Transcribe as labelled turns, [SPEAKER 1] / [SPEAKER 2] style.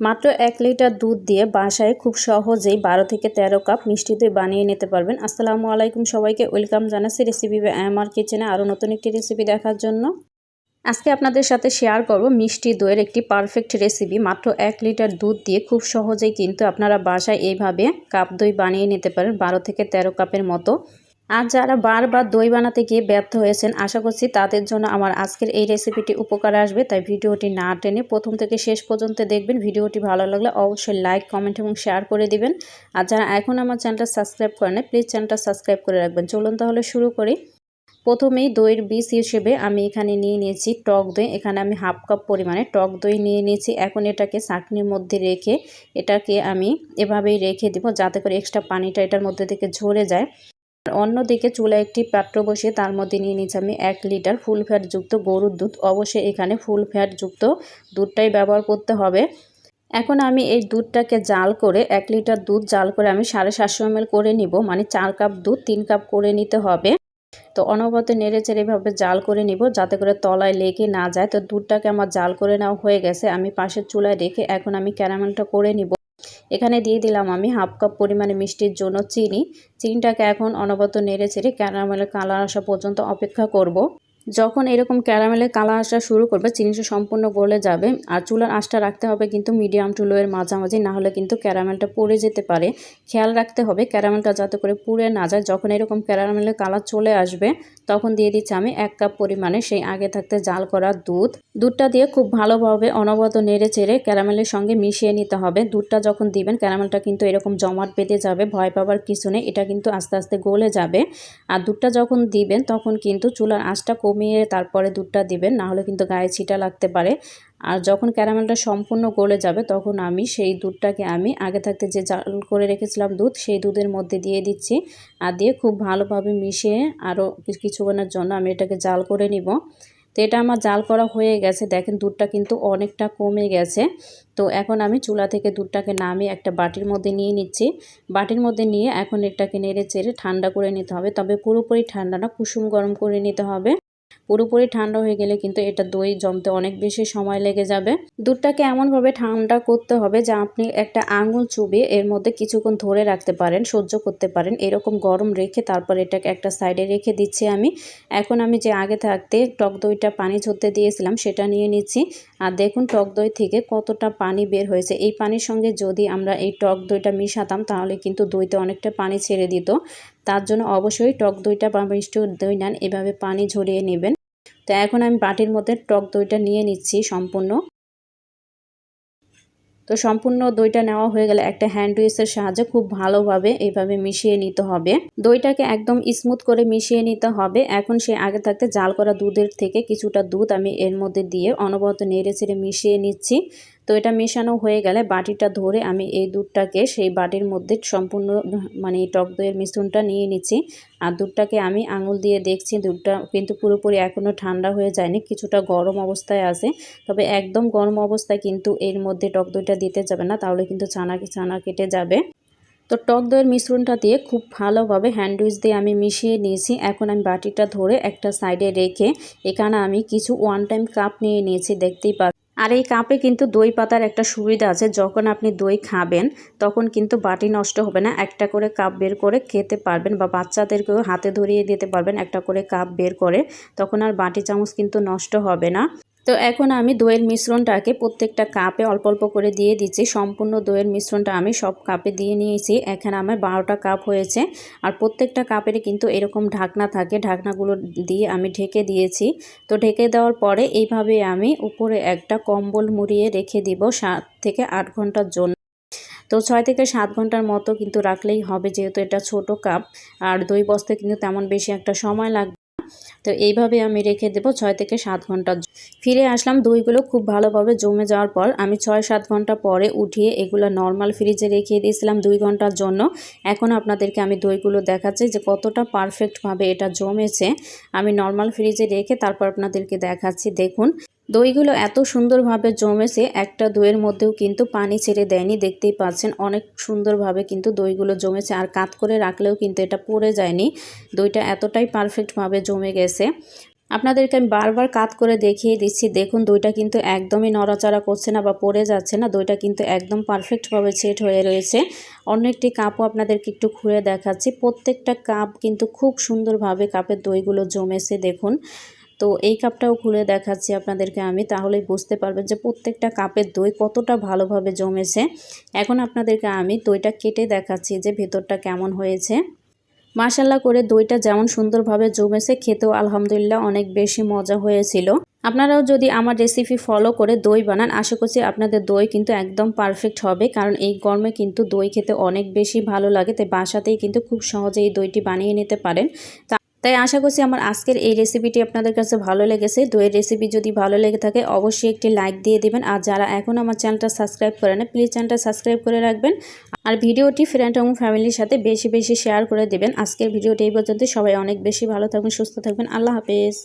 [SPEAKER 1] মাত্র এক লিটার দুধ দিয়ে বাসায় খুব সহজেই বারো থেকে তেরো কাপ মিষ্টি দই বানিয়ে নিতে পারবেন। আসসালামু আলাইকুম সবাইকে, ওয়েলকাম জানাচ্ছি রেসিপি আমার কিচেনে আরও নতুন একটি রেসিপি দেখার জন্য। আজকে আপনাদের সাথে শেয়ার করব মিষ্টি দইয়ের একটি পারফেক্ট রেসিপি। মাত্র এক লিটার দুধ দিয়ে খুব সহজেই কিন্তু আপনারা বাসায় এইভাবে কাপ দই বানিয়ে নিতে পারেন বারো থেকে তেরো কাপের মতো। আর যারা বারবার দই বানাতে গিয়ে ব্যর্থ হয়েছেন, আশা করছি তাদের জন্য আমার আজকের এই রেসিপিটি উপকারে আসবে। তাই ভিডিওটি না টেনে প্রথম থেকে শেষ পর্যন্ত দেখবেন। ভিডিওটি ভালো লাগলে অবশ্যই লাইক কমেন্ট এবং শেয়ার করে দিবেন। আর যারা এখন আমার চ্যানেলটা সাবস্ক্রাইব করেন প্লিজ চ্যানেলটা সাবস্ক্রাইব করে রাখবেন। চলুন তাহলে শুরু করি। প্রথমেই দইয়ের বীজ হিসেবে আমি এখানে নিয়ে নিয়েছি টক দই। এখানে আমি হাফ কাপ পরিমাণে টক দই নিয়ে নিয়েছি। এখন এটাকে চাকনির মধ্যে রেখে এটাকে আমি এভাবেই রেখে দিব, যাতে করে এক্সট্রা পানিটা এটার মধ্যে থেকে ঝরে যায়। অন্যদিকে চুলায় একটি পাত্র বসিয়ে তার মধ্যে নিয়ে নিচ্ছি আমি এক লিটার ফুল ফ্যাট যুক্ত গরুর দুধ। অবশ্যই এখানে ফুল ফ্যাট যুক্ত দুধটাই ব্যবহার করতে হবে। এখন আমি এই দুধটাকে জাল করে এক লিটার দুধ জাল করে আমি সাড়ে সাতশো এম করে নিব মানে চার কাপ দুধ, তিন কাপ করে নিতে হবে। তো অনবরত নেড়ে চেড়ে এভাবে জাল করে নিব যাতে করে তলায় লেগে না যায়। তো দুধটাকে আমার জাল করে নেওয়া হয়ে গেছে। আমি পাশের চুলায় রেখে এখন আমি ক্যারামেলটা করে নিব। এখানে দিয়ে দিলাম আমি হাফ কাপ পরিমাণে মিষ্টির জন্য চিনি চিনিটাকে এখন অনবত নেড়ে চেড়ে ক্যারামেলের কালার আসা পর্যন্ত অপেক্ষা করব। যখন এরকম ক্যারামেলের কালার আসা শুরু করবে, চিনিটা সম্পূর্ণ গলে যাবে। আর চুলার আঁচটা রাখতে হবে কিন্তু মিডিয়াম টু লোয়ের মাঝামাঝি না হলে কিন্তু ক্যারামেলটা পড়ে যেতে পারে। খেয়াল রাখতে হবে ক্যারামেলটা যাতে করে পুড়ে না যায়। যখন এরকম ক্যারামেলের কালার চলে আসবে, তখন দিয়ে দিচ্ছি আমি এক কাপ পরিমাণে সেই আগে থাকতে জাল করা দুধ। দুধটা দিয়ে খুব ভালোভাবে অনবরত নেড়ে চেড়ে ক্যারামেলের সঙ্গে মিশিয়ে নিতে হবে। দুধটা যখন দিবেন, ক্যারামেলটা কিন্তু এরকম জমাট বেঁধে যাবে, ভয় পাবার কিছু নেই, এটা কিন্তু আস্তে আস্তে গলে যাবে। আর দুধটা যখন দিবেন, তখন কিন্তু চুলার আঁচটা কমিয়ে তারপরে দুধটা দিবেন, না হলে কিন্তু গায়ে ছিটা লাগতে পারে। আর যখন ক্যারামেলটা সম্পূর্ণ গলে যাবে, তখন আমি সেই দুধটাকে আমি আগে থাকতে যে জাল করে রেখেছিলাম দুধ, সেই দুধের মধ্যে দিয়ে দিচ্ছি। আর দিয়ে খুব ভালোভাবে মিশিয়ে আরও কিছুক্ষণের জন্য আমি এটাকে জাল করে নিব। তো এটা আমার জাল করা হয়ে গেছে। দেখেন দুধটা কিন্তু অনেকটা কমে গেছে। তো এখন আমি চুলা থেকে দুধটাকে নামিয়ে একটা বাটির মধ্যে নিয়ে নিচ্ছি। বাটির মধ্যে নিয়ে এখন এটাকে নেড়ে চেড়ে ঠান্ডা করে নিতে হবে। তবে পুরোপুরি ঠান্ডা না, কুসুম গরম করে নিতে হবে। পুরোপুরি ঠান্ডা হয়ে গেলে কিন্তু এটা দই জমতে অনেক বেশি সময় লেগে যাবে। দুধটাকে এমনভাবে ঠান্ডা করতে হবে যে আপনি একটা আঙুল চুবিয়ে এর মধ্যে কিছুক্ষণ ধরে রাখতে পারেন, সহ্য করতে পারেন। এরকম গরম রেখে তারপর এটাকে একটা সাইডে রেখে দিচ্ছি আমি। এখন আমি যে আগে থাকতে টক দইটা পানি ঝরতে দিয়েছিলাম সেটা নিয়ে নিচ্ছি। আর দেখুন টক দই থেকে কতটা পানি বের হয়েছে। এই পানির সঙ্গে যদি আমরা এই টক দইটা মিশাতাম তাহলে কিন্তু দইতে অনেকটা পানি ছেড়ে দিত। তার জন্য অবশ্যই টক দইটা বা মিষ্টি দই নেন, এভাবে পানি ঝরিয়ে নেবেন। তো এখন আমি বাটির মধ্যে টক দইটা নিয়ে নিচ্ছি সম্পূর্ণ। তো সম্পূর্ণ দইটা নেওয়া হয়ে গেলে একটা হ্যান্ড উইসের সাহায্যে খুব ভালোভাবে এইভাবে মিশিয়ে নিতে হবে। দইটাকে একদম স্মুথ করে মিশিয়ে নিতে হবে। এখন সে আগে থাকতে জাল করা দুধের থেকে কিছুটা দুধ আমি এর মধ্যে দিয়ে অনবরত নেড়ে ছেড়ে মিশিয়ে নিচ্ছি। তো এটা মেশানো হয়ে গেলে বাটিটা ধরে আমি এই দুধটাকে সেই বাটির মধ্যে সম্পূর্ণ মানে টক দইয়ের মিশ্রণটা নিয়ে নিচ্ছি। আর দুধটাকে আমি আঙুল দিয়ে দেখছি, দুধটা কিন্তু পুরোপুরি এখনও ঠান্ডা হয়ে যায়নি, কিছুটা গরম অবস্থায় আছে। তবে একদম গরম অবস্থায় কিন্তু এর মধ্যে টক দইটা দিতে যাবে না, তাহলে কিন্তু ছানা ছানা কেটে যাবে। তো টক দইয়ের মিশ্রণটা দিয়ে খুব ভালোভাবে হ্যান্ডউইচ দিয়ে আমি মিশিয়ে নিয়েছি। এখন আমি বাটিটা ধরে একটা সাইডে রেখে এখানে আমি কিছু ওয়ান টাইম কাপ নিয়ে নিয়েছি, দেখতেই পা আর এই কাপে কিন্তু দই পাতার একটা সুবিধা আছে, যখন আপনি দই খাবেন, তখন কিন্তু বাটি নষ্ট হবে না। একটা করে কাপ বের করে খেতে পারবেন বা বাচ্চাদেরকেও হাতে ধরিয়ে দিতে পারবেন, একটা করে কাপ বের করে, তখন আর বাটি চামচ কিন্তু নষ্ট হবে না। তো এখন আমি দইয়ের মিশ্রণটাকে প্রত্যেকটা কাপে অল্প অল্প করে দিয়ে দিচ্ছি। সম্পূর্ণ দইয়ের মিশ্রণটা আমি সব কাপে দিয়ে নিয়েছি। এখানে আমার বারোটা কাপ হয়েছে। আর প্রত্যেকটা কাপেরই কিন্তু এরকম ঢাকনা থাকে। ঢাকনাগুলো দিয়ে আমি ঢেকে দিয়েছি। তো ঢেকে দেওয়ার পরে এইভাবে আমি উপরে একটা কম্বল মুড়িয়ে রেখে দিব সাত থেকে আট ঘণ্টার জন্য। তো ছয় থেকে সাত ঘণ্টার মতো কিন্তু রাখলেই হবে, যেহেতু এটা ছোট কাপ। আর দই বসতে কিন্তু তেমন বেশি একটা সময় লাগবে তো এইভাবে আমি রেখে দেবো ছয় থেকে সাত ঘণ্টা ফিরে আসলাম, দইগুলো খুব ভালোভাবে জমে যাওয়ার পর আমি ছয় সাত ঘণ্টা পরে উঠিয়ে এগুলো নর্মাল ফ্রিজে রেখে দিয়েছিলাম দুই ঘণ্টার জন্য। এখন আপনাদেরকে আমি দইগুলো দেখাচ্ছি যে কতটা পারফেক্টভাবে এটা জমেছে। আমি নর্মাল ফ্রিজে রেখে তারপর আপনাদেরকে দেখাচ্ছি। দেখুন দইগুলো এত সুন্দরভাবে জমেছে, একটা দইয়ের মধ্যেও কিন্তু পানি ছেড়ে দেয়নি। দেখতেই পাচ্ছেন, অনেক সুন্দরভাবে কিন্তু দইগুলো জমেছে। আর কাত করে রাখলেও কিন্তু এটা পড়ে যায়নি। দইটা এতটাই পারফেক্টভাবে জমে গেছে। আপনাদেরকে আমি বারবার কাত করে দেখিয়ে দিচ্ছি। দেখুন, দইটা কিন্তু একদমই নড়াচড়া করছে না বা পড়ে যাচ্ছে না। দইটা কিন্তু একদম পারফেক্টভাবে সেট হয়ে রয়েছে। অন্য একটি কাপও আপনাদেরকে একটু খুঁড়ে দেখাচ্ছি। প্রত্যেকটা কাপ কিন্তু খুব সুন্দরভাবে কাপের দইগুলো জমেছে, দেখুন। তো এই কাপটাও খুলে দেখাচ্ছি আপনাদেরকে আমি, তাহলেই বুঝতে পারবেন যে প্রত্যেকটা কাপের দই কতটা ভালোভাবে জমেছে। এখন আপনাদেরকে আমি দইটা কেটে দেখাচ্ছি যে ভেতরটা কেমন হয়েছে। মাসাল্লা করে দইটা যেমন সুন্দরভাবে জমেছে, খেতেও আলহামদুলিল্লাহ অনেক বেশি মজা হয়েছিল। আপনারাও যদি আমার রেসিপি ফলো করে দই বানান, আশা করছি আপনাদের দই কিন্তু একদম পারফেক্ট হবে, কারণ এই গরমে কিন্তু দই খেতে অনেক বেশি ভালো লাগে, তাই বাসাতেই কিন্তু খুব সহজে এই দইটি বানিয়ে নিতে পারেন। তা তাই আশা করছি আমার আজকের এই রেসিপিটি আপনাদের কাছে ভালো লেগেছে। দইয়ের রেসিপি যদি ভালো লেগে থাকে, অবশ্যই একটি লাইক দিয়ে দেবেন। আর যারা এখন আমার চ্যানেলটা সাবস্ক্রাইব করে না প্লিজ চ্যানেলটা সাবস্ক্রাইব করে রাখবেন। আর ভিডিওটি ফ্রেন্ড এবং ফ্যামিলির সাথে বেশি বেশি শেয়ার করে দেবেন। আজকের ভিডিওটি এই পর্যন্ত সবাই অনেক বেশি ভালো থাকবেন, সুস্থ থাকবেন। আল্লাহ হাফেজ।